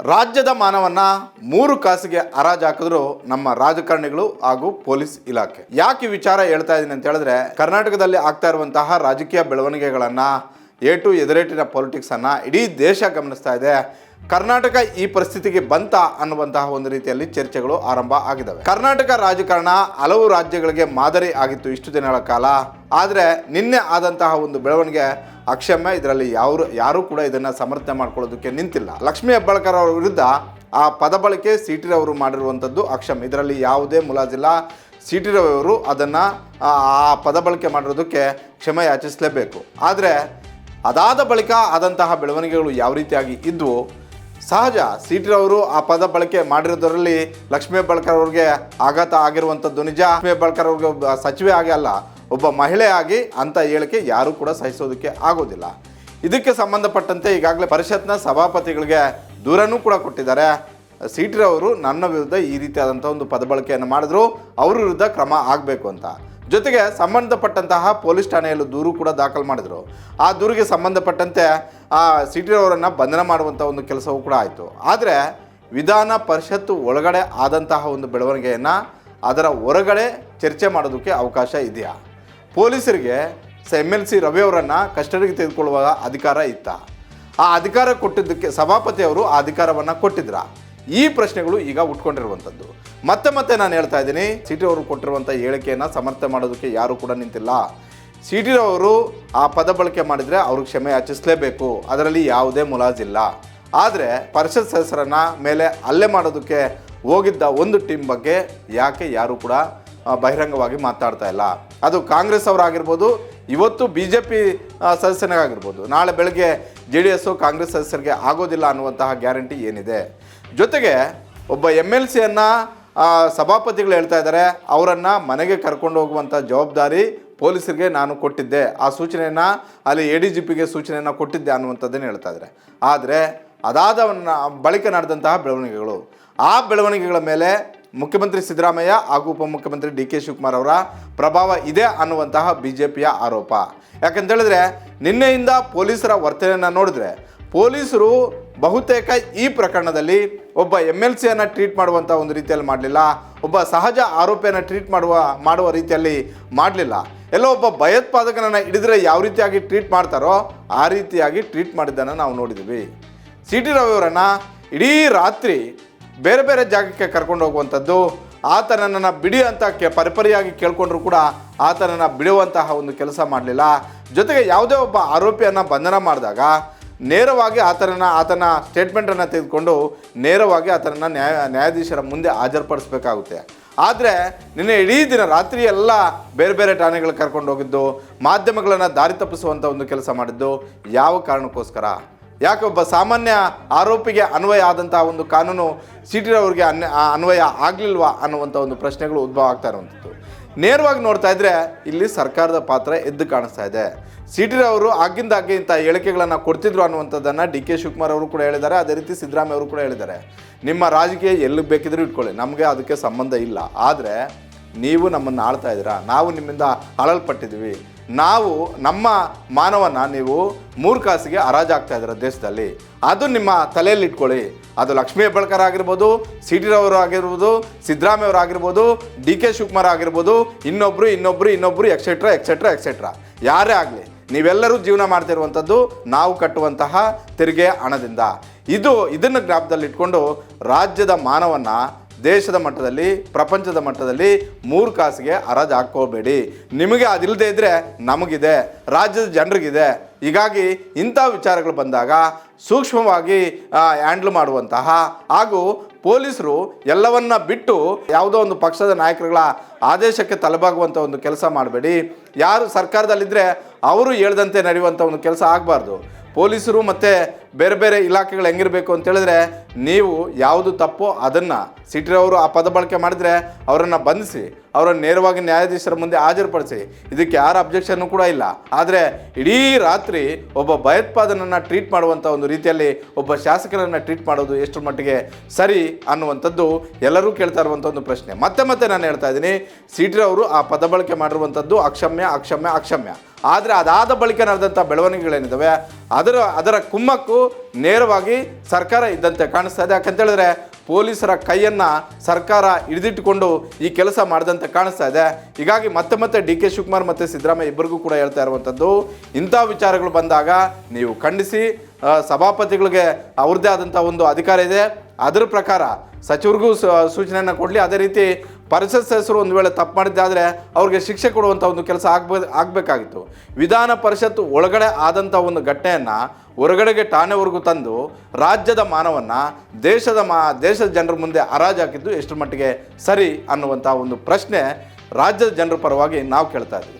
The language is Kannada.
ರಾಜ್ಯದ ಮಾನವನ್ನ ಮೂರು ಕಾಸಿಗೆ ಹರಾಜು ಹಾಕಿದ್ರು ನಮ್ಮ ರಾಜಕಾರಣಿಗಳು ಹಾಗೂ ಪೊಲೀಸ್ ಇಲಾಖೆ. ಯಾಕೆ ವಿಚಾರ ಹೇಳ್ತಾ ಇದ್ದೀನಿ ಅಂತ ಹೇಳಿದ್ರೆ, ಕರ್ನಾಟಕದಲ್ಲಿ ಆಗ್ತಾ ಇರುವಂತಹ ರಾಜಕೀಯ ಬೆಳವಣಿಗೆಗಳನ್ನ ಎ ಟು ಎದುರೇಟಿನ ಪಾಲಿಟಿಕ್ಸನ್ನು ಇಡೀ ದೇಶ ಗಮನಿಸ್ತಾ ಇದೆ. ಕರ್ನಾಟಕ ಈ ಪರಿಸ್ಥಿತಿಗೆ ಬಂತ ಅನ್ನುವಂತಹ ಒಂದು ರೀತಿಯಲ್ಲಿ ಚರ್ಚೆಗಳು ಆರಂಭ ಆಗಿದ್ದಾವೆ. ಕರ್ನಾಟಕ ರಾಜಕಾರಣ ಹಲವು ರಾಜ್ಯಗಳಿಗೆ ಮಾದರಿ ಆಗಿತ್ತು ಇಷ್ಟು ದಿನಗಳ ಕಾಲ. ಆದರೆ ನಿನ್ನೆ ಆದಂತಹ ಒಂದು ಬೆಳವಣಿಗೆ ಅಕ್ಷಮ್ಯ ಇದರಲ್ಲಿ ಯಾರು ಯಾರೂ ಕೂಡ ಇದನ್ನು ಸಮರ್ಥನೆ ಮಾಡ್ಕೊಳ್ಳೋದಕ್ಕೆ ನಿಂತಿಲ್ಲ. ಲಕ್ಷ್ಮೀ ಹೆಬ್ಬಾಳ್ಕರ್ ಅವರ ವಿರುದ್ಧ ಆ ಪದ ಬಳಕೆ ಸಿ ಟಿ ರವರು ಮಾಡಿರುವಂಥದ್ದು ಅಕ್ಷಮ್ಯ. ಇದರಲ್ಲಿ ಯಾವುದೇ ಮುಲಾಜಿಲ್ಲ. ಸಿ ಟಿ ರವಿ ಅವರು ಅದನ್ನು ಆ ಪದ ಬಳಕೆ ಮಾಡಿರೋದಕ್ಕೆ ಕ್ಷಮೆ ಯಾಚಿಸಲೇಬೇಕು. ಆದರೆ ಅದಾದ ಬಳಿಕ ಆದಂತಹ ಬೆಳವಣಿಗೆಗಳು ಯಾವ ರೀತಿಯಾಗಿ ಇದ್ವು? ಸಹಜ ಸಿ ಟಿ ರವರು ಆ ಪದ ಬಳಕೆ ಮಾಡಿರೋದರಲ್ಲಿ ಲಕ್ಷ್ಮೀ ಬಳ್ಕರ್ ಅವ್ರಿಗೆ ಆಘಾತ ಆಗಿರುವಂಥದ್ದು ನಿಜ. ಲಕ್ಷ್ಮೀ ಬಳಕರ್ ಅವ್ರಿಗೆ ಒಬ್ಬ ಸಚಿವೆ ಆಗಿ ಅಲ್ಲ, ಒಬ್ಬ ಮಹಿಳೆ ಆಗಿ ಅಂತ ಹೇಳಿಕೆ ಯಾರೂ ಕೂಡ ಸಹಿಸೋದಕ್ಕೆ ಆಗೋದಿಲ್ಲ. ಇದಕ್ಕೆ ಸಂಬಂಧಪಟ್ಟಂತೆ ಈಗಾಗಲೇ ಪರಿಷತ್ನ ಸಭಾಪತಿಗಳಿಗೆ ದೂರನೂ ಕೂಡ ಕೊಟ್ಟಿದ್ದಾರೆ. ಸಿ ಟಿ ರವರು ನನ್ನ ವಿರುದ್ಧ ಈ ರೀತಿಯಾದಂಥ ಒಂದು ಪದ ಬಳಕೆಯನ್ನು ಮಾಡಿದ್ರು, ಅವ್ರ ವಿರುದ್ಧ ಕ್ರಮ ಆಗಬೇಕು ಅಂತ. ಜೊತೆಗೆ ಸಂಬಂಧಪಟ್ಟಂತಹ ಪೊಲೀಸ್ ಠಾಣೆಯಲ್ಲೂ ದೂರು ಕೂಡ ದಾಖಲು ಮಾಡಿದರು. ಆ ದೂರಿಗೆ ಸಂಬಂಧಪಟ್ಟಂತೆ ಆ ಸಿಟಿ ಅವರನ್ನು ಬಂಧನ ಮಾಡುವಂಥ ಒಂದು ಕೆಲಸವೂ ಕೂಡ ಆಯಿತು. ಆದರೆ ವಿಧಾನ ಪರಿಷತ್ತು ಒಳಗಡೆ ಆದಂತಹ ಒಂದು ಬೆಳವಣಿಗೆಯನ್ನು ಅದರ ಹೊರಗಡೆ ಚರ್ಚೆ ಮಾಡೋದಕ್ಕೆ ಅವಕಾಶ ಇದೆಯಾ? ಪೊಲೀಸರಿಗೆ ಎಂ ಎಲ್ ಸಿ ರವಿಯವರನ್ನು ಕಸ್ಟಡಿಗೆ ತೆಗೆದುಕೊಳ್ಳುವ ಅಧಿಕಾರ ಇತ್ತ? ಆ ಅಧಿಕಾರ ಕೊಟ್ಟಿದ್ದಕ್ಕೆ ಸಭಾಪತಿ ಅವರು ಆ ಅಧಿಕಾರವನ್ನು ಕೊಟ್ಟಿದ್ರ? ಈ ಪ್ರಶ್ನೆಗಳು ಈಗ ಉಟ್ಕೊಂಡಿರುವಂಥದ್ದು. ಮತ್ತೆ ಮತ್ತೆ ನಾನು ಹೇಳ್ತಾ ಇದ್ದೀನಿ ಸಿ ಟಿ ಅವರು ಕೊಟ್ಟಿರುವಂಥ ಹೇಳಿಕೆಯನ್ನು ಸಮರ್ಥ ಮಾಡೋದಕ್ಕೆ ಯಾರೂ ಕೂಡ ನಿಂತಿಲ್ಲ. ಸಿ ಟಿ ಅವರು ಆ ಪದ ಬಳಕೆ ಮಾಡಿದರೆ ಅವ್ರಿಗೆ ಕ್ಷಮೆ ಯಾಚಿಸಲೇಬೇಕು. ಅದರಲ್ಲಿ ಯಾವುದೇ ಮುಲಾಜಿಲ್ಲ ಆದರೆ ಪರಿಷತ್ ಸದಸ್ಯರನ್ನ ಮೇಲೆ ಹಲ್ಲೆ ಮಾಡೋದಕ್ಕೆ ಹೋಗಿದ್ದ ಒಂದು ಟೀಮ್ ಬಗ್ಗೆ ಯಾಕೆ ಯಾರೂ ಕೂಡ ಬಹಿರಂಗವಾಗಿ ಮಾತಾಡ್ತಾ ಇಲ್ಲ. ಅದು ಕಾಂಗ್ರೆಸ್ ಅವರಾಗಿರ್ಬೋದು ಇವತ್ತು ಬಿ ಜೆ ಪಿ ಸದಸ್ಯನಾಗಿರ್ಬೋದು. ನಾಳೆ ಬೆಳಗ್ಗೆ ಜೆ ಡಿ ಎಸ್ಸು ಕಾಂಗ್ರೆಸ್ ಸದಸ್ಯರಿಗೆ ಆಗೋದಿಲ್ಲ ಅನ್ನುವಂತಹ ಗ್ಯಾರಂಟಿ ಏನಿದೆ? ಜೊತೆಗೆ ಒಬ್ಬ ಎಂ ಎಲ್ ಸಿಯನ್ನು ಸಭಾಪತಿಗಳು ಹೇಳ್ತಾ ಇದ್ದಾರೆ, ಅವರನ್ನು ಮನೆಗೆ ಕರ್ಕೊಂಡು ಹೋಗುವಂಥ ಜವಾಬ್ದಾರಿ ಪೊಲೀಸರಿಗೆ ನಾನು ಕೊಟ್ಟಿದ್ದೆ. ಆ ಸೂಚನೆಯನ್ನು, ಅಲ್ಲಿ ಎ ಡಿ ಜಿ ಪಿಗೆ ಸೂಚನೆಯನ್ನು ಕೊಟ್ಟಿದ್ದೆ ಅನ್ನುವಂಥದ್ದನ್ನು ಹೇಳ್ತಾ ಇದ್ದಾರೆ. ಆದರೆ ಅದಾದವನ್ನ, ಬಳಿಕ ನಡೆದಂತಹ ಬೆಳವಣಿಗೆಗಳು. ಆ ಬೆಳವಣಿಗೆಗಳ ಮೇಲೆ ಮುಖ್ಯಮಂತ್ರಿ ಸಿದ್ದರಾಮಯ್ಯ ಹಾಗೂ ಉಪಮುಖ್ಯಮಂತ್ರಿ ಡಿ ಕೆ ಶಿವಕುಮಾರ್ ಅವರ ಪ್ರಭಾವ ಇದೆ ಅನ್ನುವಂತಹ ಬಿ ಜೆ ಪಿಯ ಆರೋಪ. ಯಾಕಂತ ಹೇಳಿದ್ರೆ, ನಿನ್ನೆಯಿಂದ ಪೊಲೀಸರ ವರ್ತನೆಯನ್ನು ನೋಡಿದ್ರೆ, ಪೊಲೀಸರು ಬಹುತೇಕ ಈ ಪ್ರಕರಣದಲ್ಲಿ ಒಬ್ಬ ಎಂ ಎಲ್ ಸಿಯನ್ನು ಟ್ರೀಟ್ ಮಾಡುವಂಥ ಒಂದು ರೀತಿಯಲ್ಲಿ ಮಾಡಲಿಲ್ಲ, ಒಬ್ಬ ಸಹಜ ಆರೋಪಿಯನ್ನು ಟ್ರೀಟ್ ಮಾಡುವ ಮಾಡುವ ರೀತಿಯಲ್ಲಿ ಮಾಡಲಿಲ್ಲ. ಎಲ್ಲ ಒಬ್ಬ ಭಯೋತ್ಪಾದಕನನ್ನು ಹಿಡಿದ್ರೆ ಯಾವ ರೀತಿಯಾಗಿ ಟ್ರೀಟ್ ಮಾಡ್ತಾರೋ ಆ ರೀತಿಯಾಗಿ ಟ್ರೀಟ್ ಮಾಡಿದ್ದನ್ನು ನಾವು ನೋಡಿದ್ದೀವಿ. ಸಿ ಟಿ ರವಿಯವರನ್ನು ಇಡೀ ರಾತ್ರಿ ಬೇರೆ ಬೇರೆ ಜಾಗಕ್ಕೆ ಕರ್ಕೊಂಡು ಹೋಗುವಂಥದ್ದು, ಆತನನ್ನು ಬಿಡಿ ಅಂತ ಕೆ ಪರಿಪರಿಯಾಗಿ ಕೇಳ್ಕೊಂಡ್ರು ಕೂಡ ಆತನನ್ನು ಬಿಡುವಂತಹ ಒಂದು ಕೆಲಸ ಮಾಡಲಿಲ್ಲ. ಜೊತೆಗೆ ಯಾವುದೇ ಒಬ್ಬ ಆರೋಪಿಯನ್ನು ಬಂಧನ ಮಾಡಿದಾಗ ನೇರವಾಗಿ ಆತನನ್ನು, ಆತನ ಸ್ಟೇಟ್ಮೆಂಟನ್ನು ತೆಗೆದುಕೊಂಡು ನೇರವಾಗಿ ಆತನನ್ನು ನ್ಯಾಯ, ನ್ಯಾಯಾಧೀಶರ ಮುಂದೆ ಹಾಜರುಪಡಿಸಬೇಕಾಗುತ್ತೆ. ಆದರೆ ನಿನ್ನೆ ಇಡೀ ದಿನ ರಾತ್ರಿ ಎಲ್ಲ ಬೇರೆ ಬೇರೆ ಠಾಣೆಗಳು ಕರ್ಕೊಂಡು ಹೋಗಿದ್ದು, ಮಾಧ್ಯಮಗಳನ್ನು ದಾರಿ ತಪ್ಪಿಸುವಂಥ ಒಂದು ಕೆಲಸ ಮಾಡಿದ್ದು, ಯಾವ ಕಾರಣಕ್ಕೋಸ್ಕರ? ಯಾಕೆ ಒಬ್ಬ ಸಾಮಾನ್ಯ ಆರೋಪಿಗೆ ಅನ್ವಯ ಆದಂತಹ ಒಂದು ಕಾನೂನು ಸಿ ಟಿ ಅವ್ರಿಗೆ ಅನ್ಯ ಆ ಅನ್ವಯ ಆಗಲಿಲ್ವಾ ಅನ್ನುವಂಥ ಒಂದು ಪ್ರಶ್ನೆಗಳು ಉದ್ಭವ ಆಗ್ತಾ ಇರುವಂಥದ್ದು. ನೇರವಾಗಿ ನೋಡ್ತಾ ಇದ್ರೆ ಇಲ್ಲಿ ಸರ್ಕಾರದ ಪಾತ್ರ ಎದ್ದು ಕಾಣಿಸ್ತಾ ಇದೆ. ಸಿ ಟಿ ಅವರು ಆಗಿಂದಾಗೆ ಇಂಥ ಹೇಳಿಕೆಗಳನ್ನು ಕೊಡ್ತಿದ್ರು ಅನ್ನುವಂಥದ್ದನ್ನು ಡಿ ಕೆ ಶಿವಕುಮಾರ್ ಅವರು ಕೂಡ ಹೇಳಿದ್ದಾರೆ. ಅದೇ ರೀತಿ ಸಿದ್ದರಾಮಯ್ಯ ಅವರು ಕೂಡ ಹೇಳಿದ್ದಾರೆ. ನಿಮ್ಮ ರಾಜಕೀಯ ಎಲ್ಲಿ ಬೇಕಿದ್ರೂ ಇಟ್ಕೊಳ್ಳಿ. ನಮಗೆ ಅದಕ್ಕೆ ಸಂಬಂಧ ಇಲ್ಲ. ಆದರೆ ನೀವು ನಮ್ಮನ್ನು ಆಳ್ತಾ ಇದ್ದೀರಾ? ನಾವು ನಿಮ್ಮಿಂದ ಆಳಲ್ಪಟ್ಟಿದ್ದೀವಿ. ನಾವು ನಮ್ಮ ಮಾನವನ ನೀವು ಮೂರು ಕಾಸಿಗೆ ಹರಾಜಾಗ್ತಾ ಇದ್ದೀರ ದೇಶದಲ್ಲಿ. ಅದು ನಿಮ್ಮ ತಲೆಯಲ್ಲಿ ಇಟ್ಕೊಳ್ಳಿ. ಅದು ಲಕ್ಷ್ಮೀ ಹೆಬ್ಬಾಳ್ಕರ್ ಆಗಿರ್ಬೋದು ಸಿ ಟಿ ರವರು ಆಗಿರ್ಬೋದು, ಸಿದ್ದರಾಮಯ್ಯ ಅವರು ಆಗಿರ್ಬೋದು ಡಿ ಕೆ ಶಿವಕುಮಾರ್ ಆಗಿರ್ಬೋದು ಇನ್ನೊಬ್ಬರು ಇನ್ನೊಬ್ಬರು ಇನ್ನೊಬ್ಬರು ಎಕ್ಸೆಟ್ರಾ ಎಕ್ಸೆಟ್ರಾ ಎಕ್ಸೆಟ್ರಾ ಯಾರೇ ಆಗಲಿ, ನೀವೆಲ್ಲರೂ ಜೀವನ ಮಾಡ್ತಿರುವಂಥದ್ದು ನಾವು ಕಟ್ಟುವಂತಹ ತೆರಿಗೆ ಹಣದಿಂದ. ಇದು ಇದನ್ನು ಜ್ಞಾಪದಲ್ಲಿಟ್ಕೊಂಡು ರಾಜ್ಯದ ಮಾನವನ್ನ ದೇಶದ ಮಟ್ಟದಲ್ಲಿ, ಪ್ರಪಂಚದ ಮಟ್ಟದಲ್ಲಿ ಮೂರು ಕಾಸಿಗೆ ಹರಾಜು ಹಾಕ್ಕೋಬೇಡಿ. ನಿಮಗೆ ಅದಿಲ್ಲದೆ ಇದ್ದರೆ ನಮಗಿದೆ, ರಾಜ್ಯದ ಜನರಿಗಿದೆ. ಹೀಗಾಗಿ ಇಂಥ ವಿಚಾರಗಳು ಬಂದಾಗ ಸೂಕ್ಷ್ಮವಾಗಿ ಹ್ಯಾಂಡ್ಲ್ ಮಾಡುವಂತಹ ಹಾಗೂ ಪೊಲೀಸರು ಎಲ್ಲವನ್ನ ಬಿಟ್ಟು ಯಾವುದೋ ಒಂದು ಪಕ್ಷದ ನಾಯಕರುಗಳ ಆದೇಶಕ್ಕೆ ತಲೆಬಾಗುವಂಥ ಒಂದು ಕೆಲಸ ಮಾಡಬೇಡಿ. ಯಾರು ಸರ್ಕಾರದಲ್ಲಿದ್ದರೆ ಅವರು ಹೇಳ್ದಂತೆ ನಡೆಯುವಂಥ ಒಂದು ಕೆಲಸ ಆಗಬಾರ್ದು. ಪೊಲೀಸರು ಮತ್ತು ಬೇರೆ ಬೇರೆ ಇಲಾಖೆಗಳು ಹೆಂಗಿರಬೇಕು ಅಂತೇಳಿದ್ರೆ ನೀವು ಯಾವುದು ತಪ್ಪೋ ಅದನ್ನು ಸಿಟಿರವರು ಆ ಪದ ಬಳಕೆ ಮಾಡಿದರೆ ಅವರನ್ನು ಬಂಧಿಸಿ, ಅವರನ್ನು ನೇರವಾಗಿ ನ್ಯಾಯಾಧೀಶರ ಮುಂದೆ ಹಾಜರುಪಡಿಸಿ, ಇದಕ್ಕೆ ಯಾರ ಅಬ್ಜೆಕ್ಷನ್ನು ಕೂಡ ಇಲ್ಲ. ಆದರೆ ಇಡೀ ರಾತ್ರಿ ಒಬ್ಬ ಭಯೋತ್ಪಾದನನ್ನು ಟ್ರೀಟ್ ಮಾಡುವಂಥ ಒಂದು ರೀತಿಯಲ್ಲಿ ಒಬ್ಬ ಶಾಸಕರನ್ನು ಟ್ರೀಟ್ ಮಾಡೋದು ಎಷ್ಟು ಮಟ್ಟಿಗೆ ಸರಿ ಅನ್ನುವಂಥದ್ದು ಎಲ್ಲರೂ ಕೇಳ್ತಾ ಇರುವಂಥ ಒಂದು ಪ್ರಶ್ನೆ. ಮತ್ತೆ ಮತ್ತೆ ನಾನು ಹೇಳ್ತಾ ಇದ್ದೀನಿ ಸಿಟಿರವರು ಆ ಪದ ಬಳಕೆ ಮಾಡಿರುವಂಥದ್ದು ಅಕ್ಷಮ್ಯ ಅಕ್ಷಮ್ಯ ಅಕ್ಷಮ್ಯ. ಆದರೆ ಅದಾದ ಬಳಿಕ ನಡೆದಂಥ ಬೆಳವಣಿಗೆಗಳೇನಿದ್ದಾವೆ ಅದರ ಅದರ ಕುಮ್ಮಕ್ಕು ನೇರವಾಗಿ ಸರ್ಕಾರ ಇದ್ದಂತೆ ಕಾಣಿಸ್ತಾ ಇದೆ. ಯಾಕಂತೇಳಿದ್ರೆ ಪೊಲೀಸರ ಕೈಯನ್ನು ಸರ್ಕಾರ ಹಿಡಿದಿಟ್ಟುಕೊಂಡು ಈ ಕೆಲಸ ಮಾಡಿದಂತೆ ಕಾಣಿಸ್ತಾ ಇದೆ. ಹೀಗಾಗಿ ಮತ್ತೆ ಮತ್ತೆ ಡಿ ಕೆ ಶಿವಕುಮಾರ್ ಮತ್ತು ಸಿದ್ದರಾಮಯ್ಯ ಇಬ್ಬರಿಗೂ ಕೂಡ ಹೇಳ್ತಾ ಇರುವಂಥದ್ದು ಇಂಥ ವಿಚಾರಗಳು ಬಂದಾಗ ನೀವು ಖಂಡಿಸಿ ಸಭಾಪತಿಗಳಿಗೆ ಅವ್ರದ್ದೇ ಆದಂಥ ಒಂದು ಅಧಿಕಾರ ಇದೆ. ಅದರ ಪ್ರಕಾರ ಸಚಿವರಿಗೂ ಸೂಚನೆಯನ್ನು ಕೊಡಲಿ. ಅದೇ ರೀತಿ ಪರಿಷತ್ ಸದಸ್ಯರು ಒಂದು ವೇಳೆ ತಪ್ಪು ಮಾಡಿದ್ದಾದರೆ ಅವ್ರಿಗೆ ಶಿಕ್ಷೆ ಕೊಡುವಂಥ ಒಂದು ಕೆಲಸ ಆಗ್ಬೇ, ಆಗಬೇಕಾಗಿತ್ತು. ವಿಧಾನ ಪರಿಷತ್ತು ಒಳಗಡೆ ಆದಂಥ ಒಂದು ಘಟನೆಯನ್ನು ಹೊರಗಡೆಗೆ ಠಾಣೆವರೆಗೂ ತಂದು ರಾಜ್ಯದ ಮಾನವನ್ನು ದೇಶದ ಮಾ, ದೇಶದ ಜನರ ಮುಂದೆ ಹರಾಜಾಕಿದ್ದು ಎಷ್ಟು ಮಟ್ಟಿಗೆ ಸರಿ ಅನ್ನುವಂಥ ಒಂದು ಪ್ರಶ್ನೆ ರಾಜ್ಯದ ಜನರ ಪರವಾಗಿ ನಾವು ಕೇಳ್ತಾ ಇದ್ದೀವಿ.